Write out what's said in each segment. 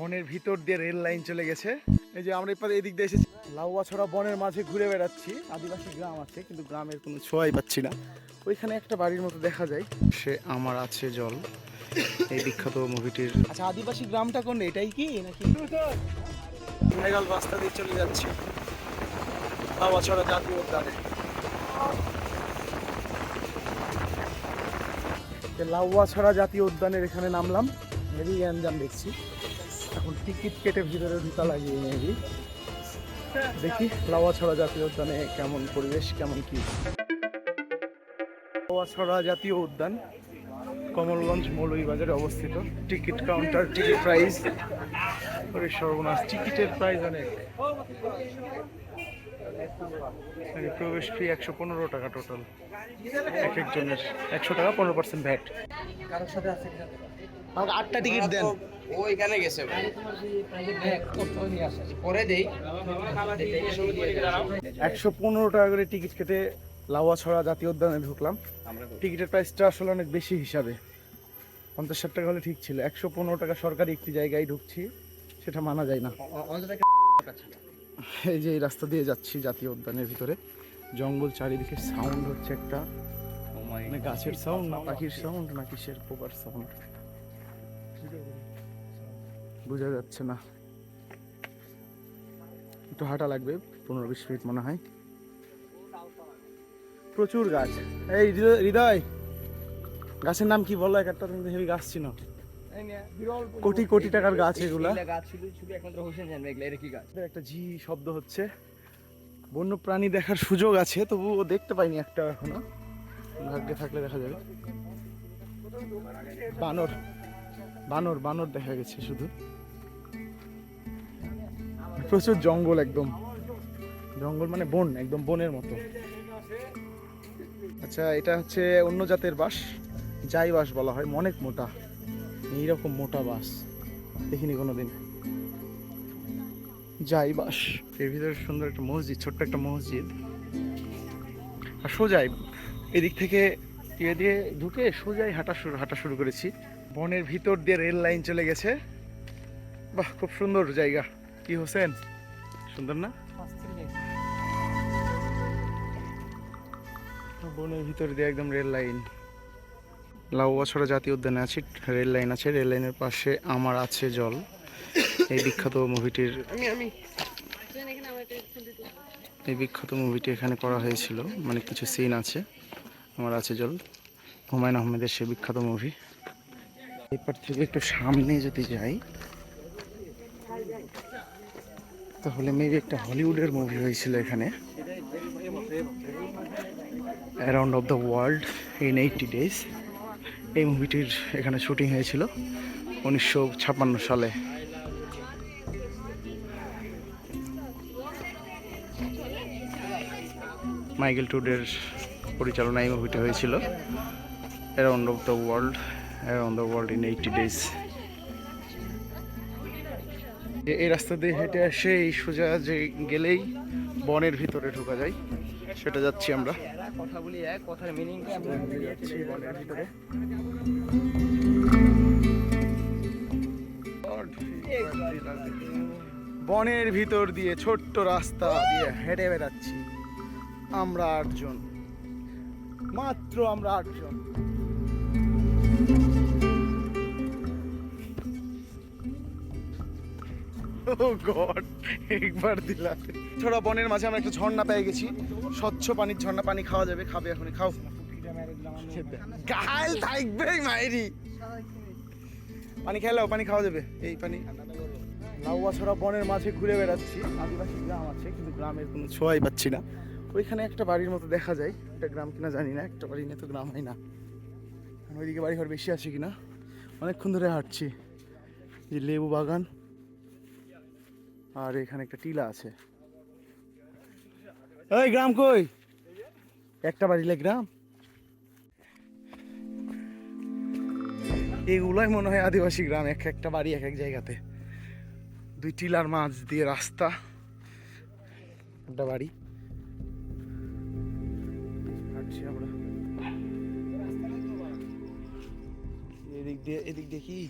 বনের ভিতর দিয়ে রেল লাইন চলে গেছে। এই যে আমরা এবার এদিক দিয়ে এসেছি। লাউয়া ছড়া বনের মাঝে ঘুরে বেড়াচ্ছি। আদিবাসী গ্রাম আছে কিন্তু গ্রামের কোনো ছোঁয়াই পাচ্ছি না। ওইখানে একটা বাড়ির মতো দেখা যায়। সে আমার আছে জল। এই বিখ্যাত মুভিটির আচ্ছা আদিবাসী গ্রামটা কোন এটাই কি নাকি? ভাইরাল রাস্তা দিয়ে চলে যাচ্ছি। লাউয়া ছড়া জাতীয় উদ্যানে। লাউয়া ছড়া জাতীয় উদ্যানের এখানে নামলাম। হেভি গ্যাঞ্জাম দেখছি। এখন টিকিট কেটে ভিতরে ঢুকা লাগিয়ে মেবি দেখি লাউয়াছড়া জাতীয় উদ্যানে কেমন পরিবেশ, কেমন কি। লাউয়াছড়া জাতীয় উদ্যান, কমলগঞ্জ মৌলভীবাজারে অবস্থিত। Ticket counter, ticket price. সর্বনাশ, টিকিটের প্রাইস অনেক। প্রবেশ ফি একশো পনেরো টাকা টোটাল এক একজনের একশো টাকা, পনেরো পার্সেন্ট ভ্যাট। আমাকে আটটা টিকিট দেন। ও এখানে গেছে পরে দেই একশো পনেরো টাকা করে টিকিট কেটে লাউয়াছড়া জাতীয় উদ্যানে ঢুকলাম। টিকিটের প্রাইসটা আসলে অনেক বেশি হিসাবে। পঞ্চাশ ষাট টাকা হলে ঠিক ছিল। একশো পনেরো টাকা সরকারি একটি জায়গায় ঢুকছি সেটা মানা যায় না। এই যে এই রাস্তা দিয়ে যাচ্ছি জাতীয় উদ্যানের ভিতরে। জঙ্গল চারিদিকে সাউন্ড হচ্ছে একটা। মানে গাছের সাউন্ড না পাখির সাউন্ড না কিসের পোকার সাউন্ড বোঝা যাচ্ছে না। একটু হাঁটা লাগবে পনেরো বিশ মিনিট মনে হয়। প্রচুর গাছ। এই হৃদয়- গাছের নাম কি বলো? এক একটা তুমি হেভি গাছ ছিল। কোটি কোটি টাকার গাছ এগুলা। একটা ঝি শব্দ হচ্ছে। বন্য প্রাণী দেখার সুযোগ আছে তবু ও দেখতে পাইনি একটা এখনও। ভাগ্যে থাকলে দেখা যাবে। বানর। বানর বানর দেখা গেছে শুধু। প্রচুর জঙ্গল একদম। জঙ্গল মানে বন, একদম বনের মতো। আচ্ছা এটা হচ্ছে অন্য জাতের বাস যাই বাস বলা হয়, অনেক মোটা। এইরকম মোটা বাস দেখিনি কোনোদিন। যাই বাসের ভিতরে সুন্দর একটা মসজিদ, ছোট্ট একটা মসজিদ। আর সোজাই, এদিক থেকে ইয়ে দিয়ে ঢুকে সোজাই হাঁটা শুরু হাঁটা শুরু করেছি। বনের ভিতর দিয়ে রেল লাইন চলে গেছে। বাহ, খুব সুন্দর জায়গা। কি হোসেন? সুন্দর না? বনের ভিতর দিয়ে একদম রেল লাইন। লাউ লাউয়াছড়া জাতীয় উদ্যানে আছে, রেল লাইন আছে। রেল লাইনের পাশে আমার আছে জল। এই বিখ্যাত মুভিটির এই বিখ্যাত মুভিটি এখানে করা হয়েছিল। মানে কিছু সিন আছে। আমার আছে জল। হুমায়ুন আহমেদের সে বিখ্যাত মুভি। এরপর থেকে একটু সামনে যদি যাই, তাহলে মেবি একটা হলিউডের মুভি হয়েছিল এখানে। Around of the world in eighty days এই মুভিটির এখানে শুটিং হয়েছিল উনিশশো ছাপ্পান্ন সালে। মাইকেল টুডের পরিচালনায় এই মুভিটা হয়েছিল। Around of the world around the world in eighty days এই রাস্তা দিয়ে হেঁটে আসে এই সোজা যে গেলেই বনের ভিতরে ঢোকা যায়। সেটা যাচ্ছি আমরা। কথা বলি এক কথার যাচ্ছি বনের ভিতরে বনের ভিতর দিয়ে ছোট্ট রাস্তা দিয়ে হেঁটে বেড়াচ্ছি। আমরা আটজন। মাত্র আমরা আটজন। ও গড, একবার দিলা ছোড়া বনের মাঝে আমরা একটা ঝর্ণা পেয়ে গেছি। স্বচ্ছ পানির ঝর্ণা, পানি খাওয়া যাবে, খাবে এখনই, খাও। গাল থাকবে মায়েরি পানি খেলাও পানি খাওয়া যাবে, এই পানি। লাউয়া ছড়া বনের মাঝে ঘুরে বেড়াচ্ছি। আদিবাসী গ্রাম আছে, কিন্তু গ্রামের কোনো ছোঁয়াই পাচ্ছি না। ওইখানে একটা বাড়ির মতো দেখা যায়। একটা গ্রাম কিনা জানি না, একটা বাড়ি নিয়ে তো গ্রাম হয় না। এখন ওইদিকে বাড়ি ঘর বেশি আছে কিনা? অনেকক্ষণ ধরে হাঁটছি। যে লেবু বাগান। আর এখানে একটা টিলা আছে। ওই গ্রাম কই? একটা বাড়িলে গ্রাম। এগুলোই মনে হয় আদিবাসী গ্রাম এক একটা বাড়ি এক এক জায়গাতে। দুই টিলার মাঝ দিয়ে রাস্তা একটা বাড়ি। হাঁটছি আমরা। এদিক দিয়ে এদিক দিয়ে কি?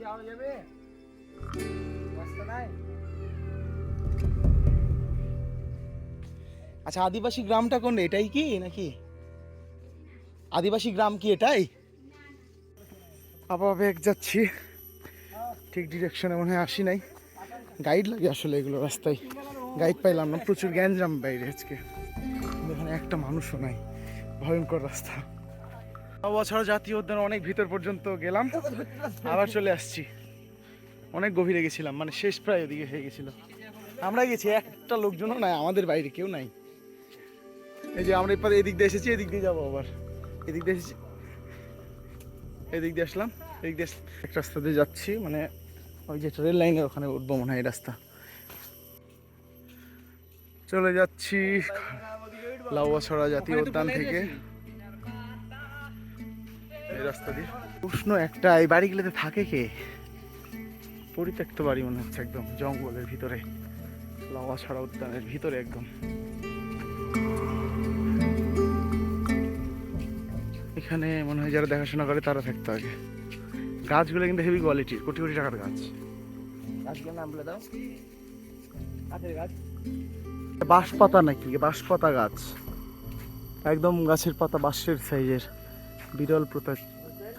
যাওয়া যাবে? আচ্ছা আদিবাসী গ্রামটা কোন এটাই কি নাকি? আদিবাসী গ্রাম কি এটাই? আবার ব্যাগ যাচ্ছি। ঠিক ডিরেকশনে মনে হয় আসি নাই। গাইড লাগে আসলে এগুলো রাস্তায়। গাইড পাইলাম না প্রচুর গ্যাঞ্জাম বাইরে আজকে। এখানে একটা মানুষও নাই। ভয়ঙ্কর রাস্তা। বছর জাতীয় উদ্যান অনেক ভিতর পর্যন্ত গেলাম। আবার চলে আসছি। অনেক গভীরে গেছিলাম মানে শেষ প্রায় ওদিকে হয়ে গেছিল। আমরা গেছি একটা লোকজনও নাই আমাদের বাইরে কেউ নাই। এই যে আমরা এবার এদিক দিয়ে এসেছি এদিক দিয়ে যাব আবার। এদিক দিয়ে এসেছি। এদিক দিয়ে আসলাম এদিক দিয়ে এক রাস্তা দিয়ে যাচ্ছি মানে ওই যে রেল লাইনের ওখানে উঠবো মনে হয় এই রাস্তা। চলে যাচ্ছি লাউয়াছড়া জাতীয় উদ্যান থেকে। এই রাস্তা দিয়ে। উষ্ণ একটা এই বাড়িগুলোতে থাকে কে? পরিত্যক্ত বাড়ি মনে হচ্ছে একদম জঙ্গলের ভিতরে। লাউয়াছড়া উদ্যানের ভিতরে একদম। এখানে মনে হয় যারা দেখাশোনা করে তারা থাকতে আগে। গাছগুলো কিন্তু হেভি কোয়ালিটির কোটি কোটি টাকার গাছ। গাছগুলোর নাম বলে দাও। কাঠের গাছ। বাঁশপাতা নাকি? বাঁশপাতা গাছ। একদম গাছের পাতা বাঁশের সাইজের। বিরল প্রতা-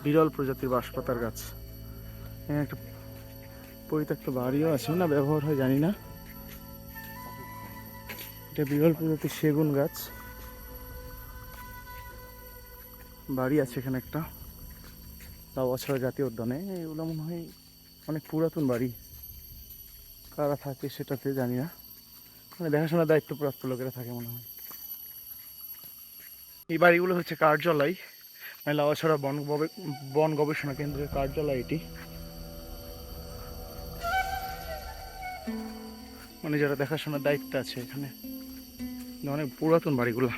বিরল প্রজাতির বাঁশপাতার গাছ। এখানে একটা পরিত্যক্ত বাড়িও আছে না, ব্যবহার হয় জানি না। এটা বিরল প্রজাতির সেগুন গাছ। বাড়ি আছে এখানে একটা। লাউয়াছড়া জাতীয় উদ্যানে। এগুলো মনে হয় অনেক পুরাতন বাড়ি। কারা থাকে সেটাতে জানি না। মানে দেখাশোনার দায়িত্বপ্রাপ্ত লোকেরা থাকে মনে হয়। এই বাড়িগুলো হচ্ছে কার্যালয়। মানে লাওয়াছড়া বন বন গবেষণা কেন্দ্রের কার্যালয় এটি। মানে যারা দেখাশোনার দায়িত্ব আছে এখানে। অনেক পুরাতন বাড়িগুলো।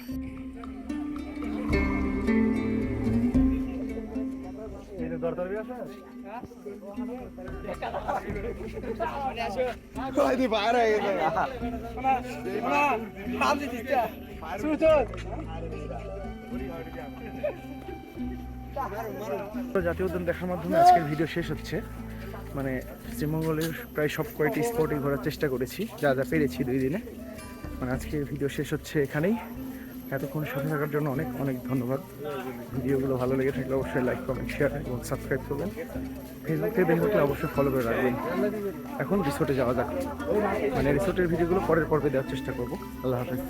জাতীয় উদ্যান দেখার মাধ্যমে আজকের ভিডিও শেষ হচ্ছে। মানে শ্রীমঙ্গলের প্রায় সব কয়টি স্পটে ঘোরার চেষ্টা করেছি, যা যা পেরেছি দুই দিনে। মানে আজকের ভিডিও শেষ হচ্ছে এখানেই। এতক্ষণ সাথে থাকার জন্য অনেক অনেক ধন্যবাদ। ভিডিওগুলো ভালো লেগে থাকলে অবশ্যই লাইক কমেন্ট শেয়ার এবং সাবস্ক্রাইব করবেন। ফেসবুক থেকে অবশ্যই ফলো করে রাখবেন। এখন রিসোর্টে যাওয়া যাক। মানে রিসোর্টের ভিডিওগুলো পরের পর্বে দেওয়ার চেষ্টা করব। আল্লাহ হাফেজ।